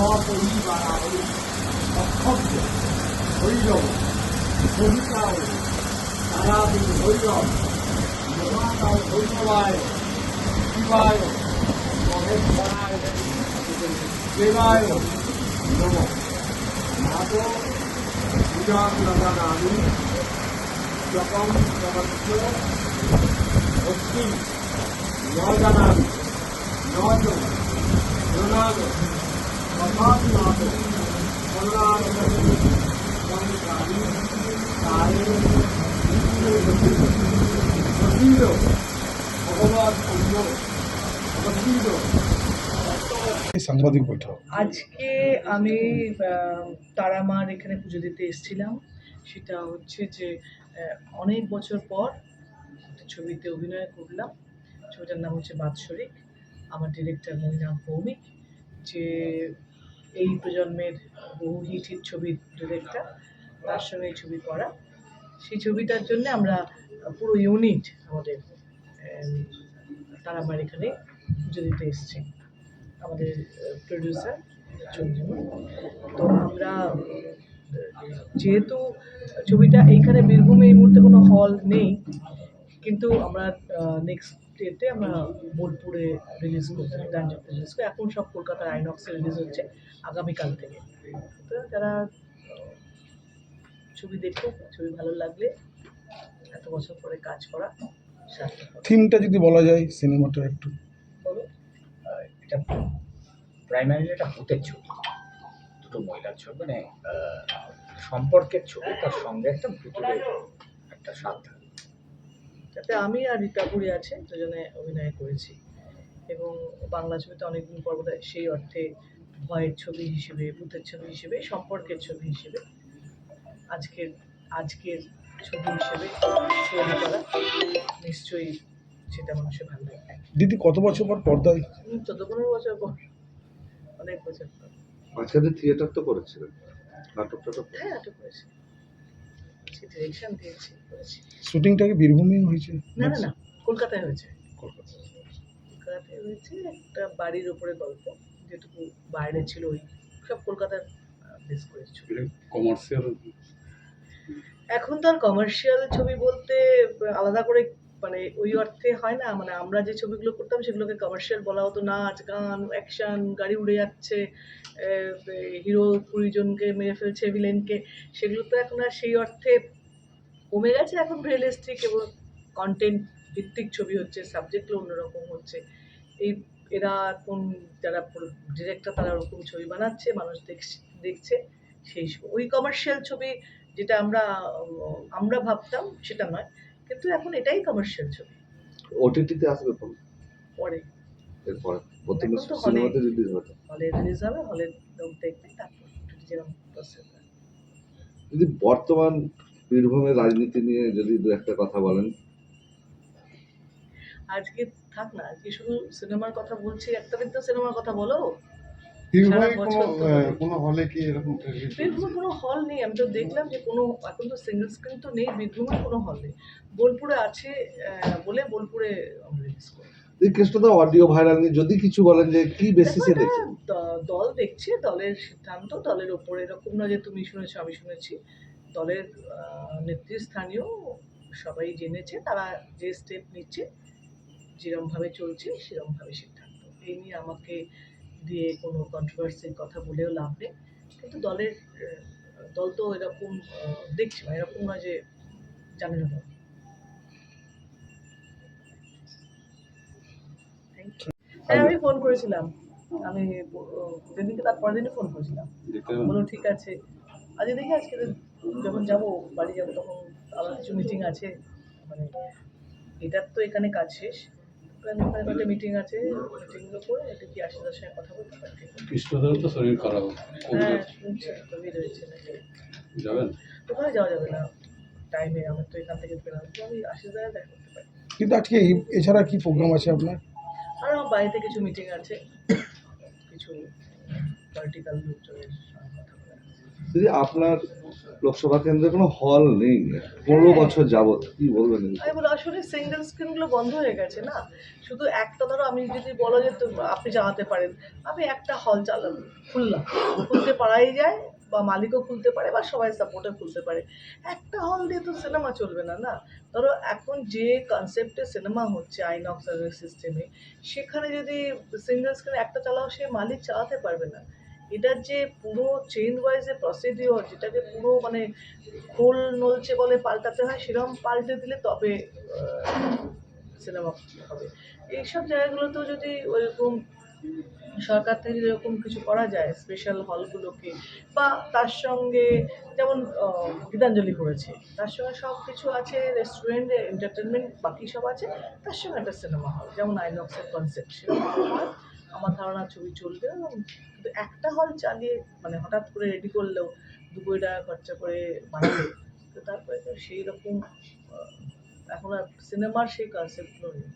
মহাপরিবারায় অক্ষব্য হরিজব সহিতায় তারাদিন হরিজব মহাকাল ভৈরবায় শিবায় মহেশ্বরায় দেবায় নম মাতো পূজা প্রদানানি জপম প্রবচ্চ ভক্তি ন জানামি নজ প্রণাদ সাংবাদিক বৈঠক। আজকে আমি তারা মার এখানে পুজো দিতে এসেছিলাম। সেটা হচ্ছে যে অনেক বছর পর ছবিতে অভিনয় করলাম। ছবিটার নাম হচ্ছে বাৎসরিক। আমার ডিরেক্টর মনিরাম ভৌমিক, যে এই প্রজন্মের বহু হিট হিট ছবির ডিরেক্টর তার সঙ্গে এই ছবি করা সেই ছবিটার জন্য আমরা পুরো ইউনিট আমাদের আহ, তারামার এখানে পুজো দিতে এসেছি। আমাদের প্রডিউসার চন্দ্রিমা। তো আমরা যেহেতু ছবিটা এইখানে বীরভূমে এই মুহূর্তে কোনো হল নেই কিন্তু আমরা নেক্সট ডেতে আমরা বোলপুরে রিলিজ করতে গাঞ্জাতে রিলিজ করি। এখন সব কলকাতার আইনক্সে রিলিজ হচ্ছে আগামীকাল থেকে। তো যারা আহ, ছবি দেখুক ছবি ভালো লাগলে এত বছর পরে কাজ করা থিমটা যদি বলা যায় সিনেমাটা একটু। বলো। এটা প্রাইমারি এটা ভূতের ছবি। দুটো মহিলার ছবি মানে সম্পর্কের ছবি তার সঙ্গে একটা ভূতের একটা থাকে। তাতে আমি আর রীতাপুরি আছে দুজনে অভিনয় করেছি। এবং বাংলা ছবিতে অনেকদিন পর সেই অর্থে ভয়ের ছবি হিসেবে ভূতের ছবি হিসেবে সম্পর্কের ছবি হিসেবে আজকের আজকের ছবি হিসেবে তৈরি করা নিশ্চয়ই সেটা মানুষের ভালো লাগে দিদি কত বছর পর পর্দায় চোদ্দ পনেরো বছর পর। অনেক বছর পর। মাঝখানে থিয়েটার তো করেছিলেন নাটক টাটক হ্যাঁ নাটক করেছি সে ডিরেকশন দিয়েছি করেছি। শুটিংটা কি বীরভূমে হয়েছে? না না না কলকাতায় হয়েছে। কলকাতা কলকাতায় হয়েছে একটা বাড়ির ওপরে গল্প যেটুকু বাইরে ছিল ওই সব কলকাতার বেস করে ছবি। কমার্শিয়াল এখন তো আর কমার্শিয়াল ছবি বলতে আলাদা করে মানে ওই অর্থে হয় না মানে আমরা যে ছবিগুলো করতাম সেগুলোকে কমার্শিয়াল বলা হতো, নাচ, গান অ্যাকশন গাড়ি উড়ে যাচ্ছে হিরো কুড়ি জনকে মেরে ফেলছে ভিলেনকে সেগুলো তো এখন আর সেই অর্থে কমে গেছে, এখন রিয়েলিস্টিক এবং কন্টেন্ট ভিত্তিক ছবি হচ্ছে সাবজেক্টগুলো অন্যরকম হচ্ছে। এই, এরা এখন যারা ডিরেক্টর তারা ওরকম ছবি বানাচ্ছে, মানুষ দেখছে সেই ওই কমার্শিয়াল ছবি যেটা আমরা আমরা ভাবতাম, সেটা নয়। কিন্তু এখন এটাই কমার্শিয়াল ছবি। ওটিটিতে আসবে কোন পরে। এরপরে প্রথমে সিনেমাতে রিলিজ হবে। হলে রিলিজ হবে হলে লোক দেখবে তারপর যেরকম যদি বর্তমান বীরভূমের রাজনীতি নিয়ে যদি দু একটা কথা বলেন। আজকে থাক না আজকে শুধু সিনেমার কথা বলছি একটা দিন তো সিনেমার কথা বলো। বীরভূমে কোনো হলে কি এরকম বীরভূমে কোনো হল নেই। আমি তো দেখলাম যে কোনো এখন তো সিঙ্গেল স্ক্রিন তো নেই বীরভূমে কোনো হল নেই। বোলপুরে আছে বলে বোলপুরে রিলিজ করি এই অডিও ভাইরাল নিয়ে যদি কিছু বলেন যে কি বেসিসে দেখছেন? দল দেখছে দলের সিদ্ধান্ত দলের ওপরে এরকম না যে তুমি শুনেছো আমি শুনেছি। দলের নেতৃস্থানীয় সবাই জেনেছে তারা যে স্টেপ নিচ্ছে যেরমভাবে চলছে সেরমভাবে সিদ্ধান্ত। এই নিয়ে আমাকে দিয়ে কোনো কন্ট্রোভার্সির কথা বলেও লাভ নেই। কিন্তু দলের দল তো এরকম দেখছি না এরকম নয় যে জানে না দল। হ্যাঁ আমি ফোন করেছিলাম। আমি যেদিনকে তার পরের দিনই ফোন করেছিলাম। বলল ঠিক আছে। আজকে দেখি আজকে যখন যাব বাড়ি যাব তখন আমার কিছু মিটিং আছে। মানে এটার তো এখানে কাজ শেষ। ওখানে ওখানে কয়েকটা মিটিং আছে মিটিংগুলো করে এটা কি আশীর্বাদের সঙ্গে কথা বলতে পারি? কৃষ্ণদেব তো শরীর খারাপ। হ্যাঁ শুনছি কোভিড হয়েছে যাবেন? ওখানে যাওয়া যাবে না। টাইমে আমার তো এখান থেকে তো আমি আশীর্বাদে দেখা করতে পারি। কিন্তু আজকে এছাড়া কি প্রোগ্রাম আছে আপনার? আর আমার বাড়িতে কিছু মিটিং আছে। কিছু পলিটিক্যাল লোকজনের দিদি আপনার লোকসভা কেন্দ্রে কোনো হল নেই পনেরো বছর যাবত কি বলবেন? আমি বলি আসলে সিঙ্গেল স্ক্রিনগুলো বন্ধ হয়ে গেছে না? শুধু একটা ধরো আমি যদি বলো যে আপনি চালাতে পারেন আমি একটা হল চালাম খুললাম। খুলতে পারাই যায় বা মালিকও খুলতে পারে বা সবাই সাপোর্টে খুলতে পারে। একটা হল দিয়ে তো সিনেমা চলবে না না? ধরো এখন যে কনসেপ্টে সিনেমা হচ্ছে আইনক্স সিস্টেমে সেখানে যদি সিঙ্গেল স্ক্রিন একটা চালাও সে মালিক চালাতে পারবে না। এটার যে পুরো চেইন ওয়াইজে প্রসিডিওর যেটাকে পুরো মানে খোল নলছে বলে পাল্টাতে হয় সেরকম পাল্টে দিলে তবে সিনেমা হবে। এইসব জায়গাগুলোতেও যদি ওইরকম সরকার থেকে যদি এরকম কিছু করা যায় স্পেশাল হলগুলোকে বা তার সঙ্গে যেমন গীতাঞ্জলি করেছে, তার সঙ্গে সব কিছু আছে রেস্টুরেন্ট এন্টারটেনমেন্ট বাকি সব আছে, তার সঙ্গে একটা সিনেমা হল যেমন আইনক্সের কনসেপ্ট হয়। আমার ধারণা ছবি চলবে এবং কিন্তু একটা হল চালিয়ে মানে হঠাৎ করে রেডি করলেও দু কোটি টাকা খরচা করে বানাবে। তো তারপরে তো সেই রকম এখন আর সিনেমার সেই কনসেপ্টগুলো নেই।